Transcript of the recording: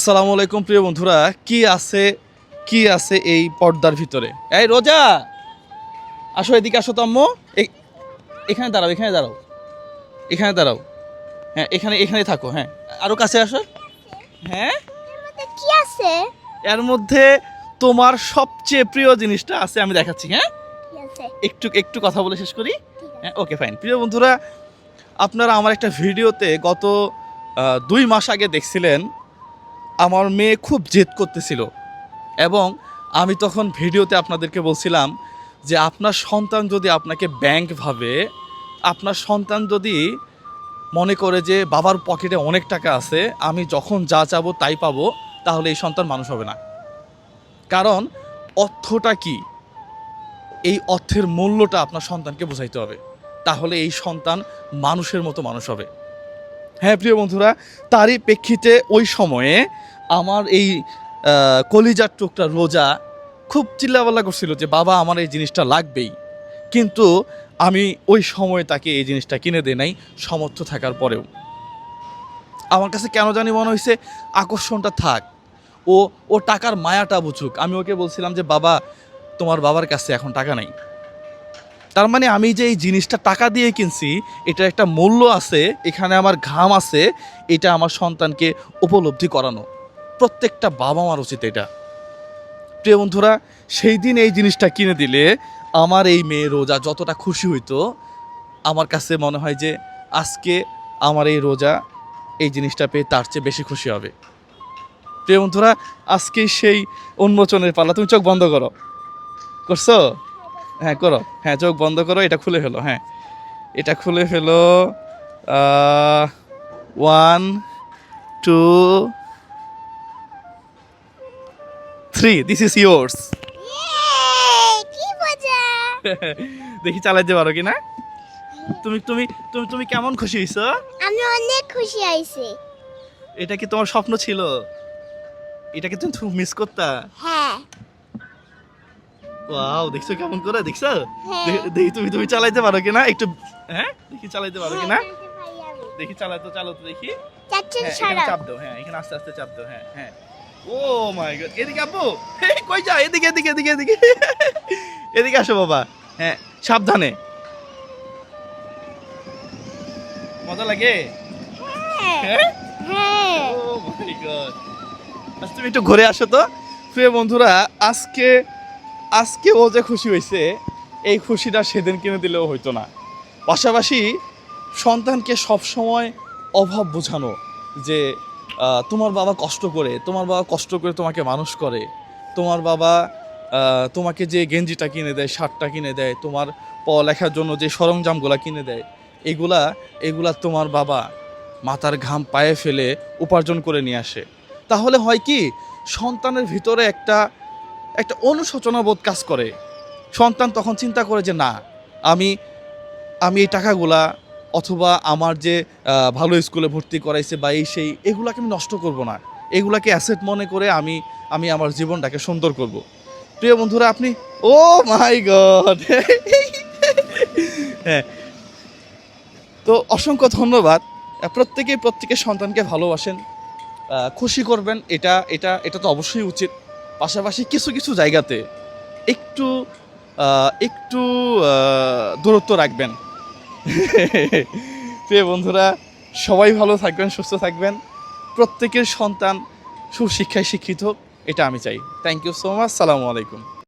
আসসালামু আলাইকুম প্রিয় বন্ধুরা, কি আছে কি আছে এই পর্দার ভিতরে? এই রোজা! আসো এদিকে আসো তো আম্মু। এখানে দাঁড়াও এখানে দাঁড়াও। এখানে দাঁড়াও। হ্যাঁ এখানে এখানে থাকো হ্যাঁ। আরও কাছে আসো। হ্যাঁ? কি আছে এর মধ্যে তোমার সবচেয়ে প্রিয় জিনিসটা আছে, আমি দেখাচ্ছি হ্যাঁ? একটু একটু কথা বলে শেষ করি? হ্যাঁ ওকে ফাইন প্রিয় বন্ধুরা, আপনারা আমার একটা ভিডিওতে গত দুই মাস আগে দেখছিলেন আমার মেয়ে খুব জেদ করতেছিল। এবং আমি তখন ভিডিওতে আপনাদেরকে বলছিলাম যে আপনার সন্তান যদি আপনাকে ব্যাংক ভাবে, আপনার সন্তান যদি মনে করে যে বাবার পকেটে অনেক টাকা আছে, আমি যখন যা চাবো তাই পাবো, তাহলে এই সন্তান মানুষ হবে না। কারণ অর্থটা কি? এই অর্থের মূল্যটা আপনার সন্তানকে বোঝাইতে হবে। তাহলে এই সন্তান মানুষের মতো মানুষ হবে। হ্যাঁ প্রিয় বন্ধুরা, তারই প্রেক্ষিতে ওই সময়ে আমার এই কলিজার টুকটা রোজা খুব চিল্লাপাল্লা করছিল যে, বাবা, আমার এই জিনিসটা লাগবেই। কিন্তু আমি ওই সময়ে তাকে এই জিনিসটা কিনে দেই নাই সমর্থ থাকার পরেও। আমার কাছে কেন জানি মনে হয়েছে আকর্ষণটা থাক। ও ও টাকার মায়াটা বুঝুক। আমি ওকে বলছিলাম যে, বাবা, তোমার বাবার কাছে এখন টাকা নাই। তার মানে আমি যে এই জিনিসটা টাকা দিয়ে কিনছি এটা একটা মূল্য আছে, এখানে আমার ঘাম আছে, এটা আমার সন্তানকে উপলব্ধি করানো। প্রত্যেকটা বাবা মার উচিত এটা। প্রিয় বন্ধুরা, সেই দিন এই জিনিসটা কিনে দিলে আমার এই মেয়ে রোজা যতটা খুশি হইতো, আমার কাছে মনে হয় যে আজকে আমার এই রোজা এই জিনিসটা পেয়ে তার চেয়ে বেশি খুশি হবে। প্রিয় বন্ধুরা আজকে সেই উন্মোচনের পালা। তুমি চোখ বন্ধ করো। করছ? হ্যাঁ করো। হ্যাঁ চোখ বন্ধ করো এটা খুলে ফেলো হ্যাঁ। এটা খুলে ফেলো one two three this is yours দেখি চালাইতে পারো কি না তুমি তুমি তুমি তুমি কেমন খুশি হয়েছো আমি অনেক খুশি হয়েছি। এটা কি তোমার স্বপ্ন ছিল? এটা কি তুমি মিস করতা? হ্যাঁ। ওয়াও দেখছ কেমন করে? দেখছ? হ্যাঁ। দেখি তুমি তুমি চালাইতে পারো কিনা? একটু হ্যাঁ? দেখি চালাইতে পারো কিনা? হ্যাঁ, চালাতে আমি। দেখি চালাই তো চালো তো দেখি। হ্যাঁ চাপ দাও হ্যাঁ এখানে আস্তে আস্তে চাপ দাও হ্যাঁ হ্যাঁ। ও মাই গড এদিকে আপু কই যা? এদিকে এদিকে এদিকে এদিকে। এদিকে আসো বাবা। হ্যাঁ সাবধানে। মজা লাগে? হ্যাঁ হ্যাঁ? হ্যাঁ। Oh my god. আচ্ছা তুমি একটু ঘুরে আসো তো। প্রিয় বন্ধুরা আজকে আজকে ও যে খুশি হয়েছে, এই খুশিটা সেদিন কিনে দিলেও হইতো না। পাশাপাশি সন্তানকে সবসময় অভাব বোঝানো, যে তোমার বাবা কষ্ট করে, তোমার বাবা কষ্ট করে তোমাকে মানুষ করে, তোমার বাবা তোমাকে যে গেঞ্জিটা কিনে দেয়, শার্টটা কিনে দেয়, তোমার পড়ালেখার জন্য যে সরঞ্জামগুলো কিনে দেয়, এগুলা এগুলা তোমার বাবা মাথার ঘাম পায়ে ফেলে উপার্জন করে নিয়ে আসে। তাহলে হয় কি, সন্তানের ভিতরে একটা একটা অনুশোচনা বোধ কাজ করে। সন্তান তখন চিন্তা করে যে, না, আমি আমি এই টাকাগুলা অথবা আমার যে ভালো স্কুলে ভর্তি করাইছে বা এই সেই, এগুলাকে আমি নষ্ট করব না। এগুলাকে অ্যাসেট মনে করে আমি আমি আমার জীবনটাকে সুন্দর করব। প্রিয় বন্ধুরা, আপনি, ও মাই গড! হ্যাঁ। তো অসংখ্য ধন্যবাদ। প্রত্যেকেই প্রত্যেকের সন্তানকে ভালোবাসেন খুশি করবেন, এটা এটা এটা তো অবশ্যই উচিত। পাশাপাশি কিছু কিছু জায়গাতে একটু একটু দূরত্ব রাখবেন। প্রিয় বন্ধুরা সবাই ভালো থাকবেন সুস্থ থাকবেন। প্রত্যেকের সন্তান সুশিক্ষায় শিক্ষিত হোক, এটা আমি চাই। থ্যাংক ইউ সো মাচ সালামু আলাইকুম।